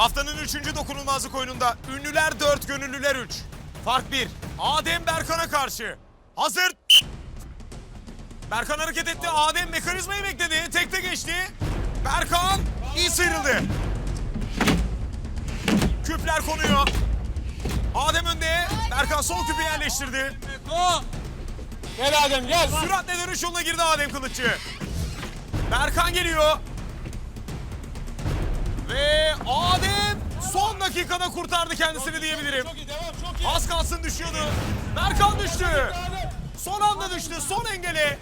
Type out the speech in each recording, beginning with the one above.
Haftanın üçüncü dokunulmazlık oyununda ünlüler 4, gönüllüler 3. Fark 1. Adem Berkan'a karşı. Hazır. Berkan hareket etti. Adem mekanizmayı bekledi. Tekte geçti. Berkan iyi sıyrıldı. Küpler konuyor. Adem önde. Berkan sol küpü yerleştirdi. Gel Adem gel. Süratle dönüş yoluna girdi Adem Kılıççı. Berkan geliyor. Ve Adem son dakikada kurtardı kendisini diyebilirim. Çok iyi devam çok iyi. Az kalsın düşüyordu. Berkan düştü. Son anda düştü. Son engele.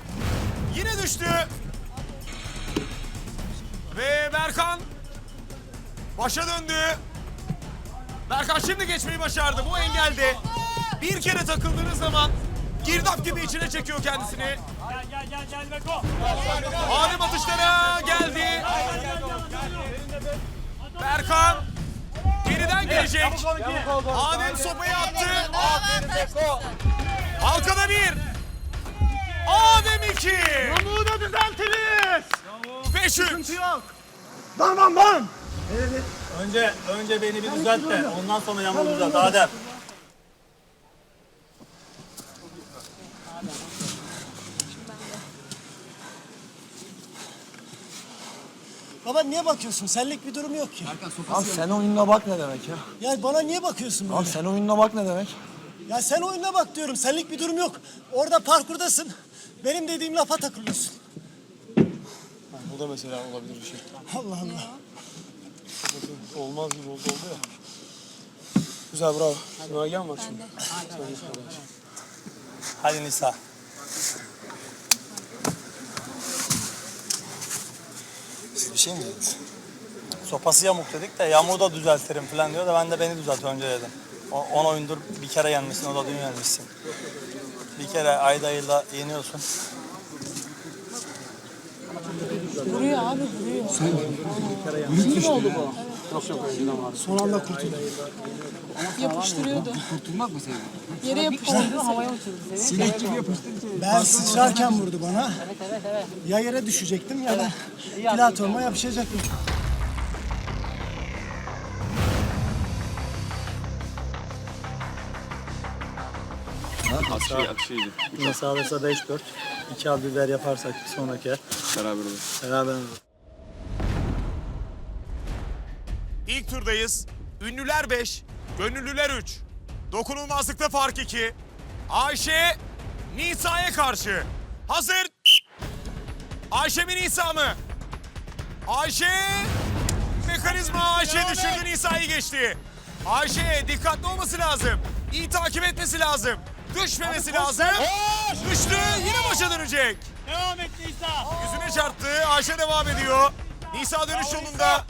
Yine düştü. Ve Berkan başa döndü. Berkan şimdi geçmeyi başardı. Bu engelde bir kere takıldığınız zaman girdap gibi içine çekiyor kendisini. Gel gel gel gel Beko. Adem atışlara geldi. Berkan gelecek. Adem sopayı attı. Halkada bir. Adem iki. Da düzeltiriz. Beş üç. Önce önce beni bir düzelt de ondan sonra yamul düzelt Adem. Baba niye bakıyorsun? Senlik bir durum yok ki. Abi sen oyununa bak ne demek ya? Ya bana niye bakıyorsun böyle? Abi sen oyununa bak ne demek? Ya sen oyununa bak diyorum. Senlik bir durum yok. Orada parkurdasın. Benim dediğim lafa takılıyorsun. Bu da mesela olabilir bir şey. Allah Allah. Olmaz gibi oldu oldu ya. Güzel bravo. Şimdi gel bak şimdi. Hadi Nisa. Bir şey mi? Sopası yamuk dedik de yamuk da düzeltirim falan diyor da ben de beni düzelt önce dedim. O- On oyundur bir kere yenmişsin o da dün yenmişsin. Bir kere ayda yılda yeniyorsun. Vuruyor abi vuruyor. Son anda kurtuldum. Yapıştırıyordu. Kurtulmak mı sevdin? Yere yapıştırdı. Havaya uçurdu. Sinek gibi yapıştı. Ben sıçrarken vurdu bana. Ya yere düşecektim ya da platforma yapışacaktım. Yine sağlarsa 5-4. 2 al biber yaparsak bir sonraki. Beraber olur. Beraber İlk turdayız. Ünlüler 5, gönüllüler 3. Dokunulmazlıkta fark 2. Ayşe Nisa'ya karşı. Hazır. Ayşe mi Nisa mı? Ayşe mekanizma Ayşe düşürdü Nisa'yı geçti. Ayşe dikkatli olması lazım. İyi takip etmesi lazım. Düşmemesi lazım. Düştü yine başa dönecek. Devam et Nisa. Yüzüne çarptı. Ayşe devam ediyor. Nisa dönüş yolunda.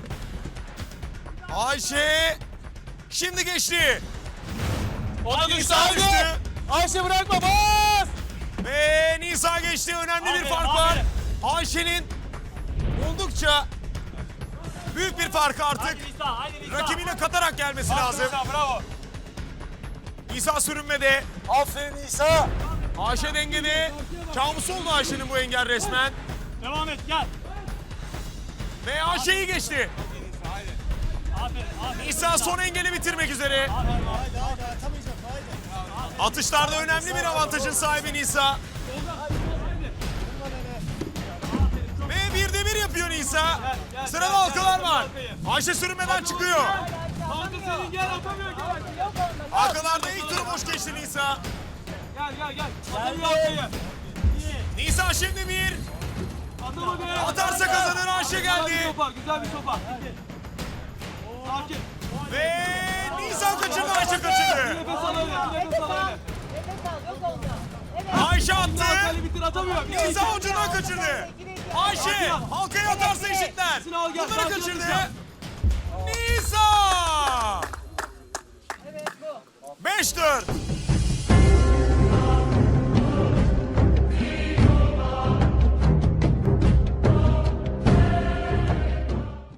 Ayşe şimdi geçti. O da düştü düştü. Ayşe bırakma bas. Ve Nisa geçti. Önemli bir Aferin, fark var. aferin. Ayşe'nin oldukça büyük bir farkı artık Hadi Nisa hadi Nisa. rakibiyle katarak gelmesi lazım. Nisa bravo. Nisa sürünmede. Aferin Nisa. Ayşe dengede. Kamus oldu Ayşe'nin bu engel resmen. Devam et gel. Ve Ayşe'yi geçti. Nisa son engeli bitirmek üzere. Atışlarda önemli bir avantajın sahibi Nisa. Ve bir de bir yapıyor Nisa. Sırada halkalar var. Ayşe sürünmeden çıkıyor. Halkalarda ilk turu boş geçti Nisa. Gel gel gel. Nisa şimdi bir. Atarsa kazanır Ayşe Güzel bir geldi. sopa güzel bir sopa. Sakin. Ve Nisa kaçırdı Ayşe kaçırdı. Nefes al öyle. Nefes al öyle. Ayşe attı. Bitir atamıyor. Nisa ucundan kaçırdı. Ayşe halkaya atarsa eşitler. Bunları kaçırdı. Nisa. 5-4.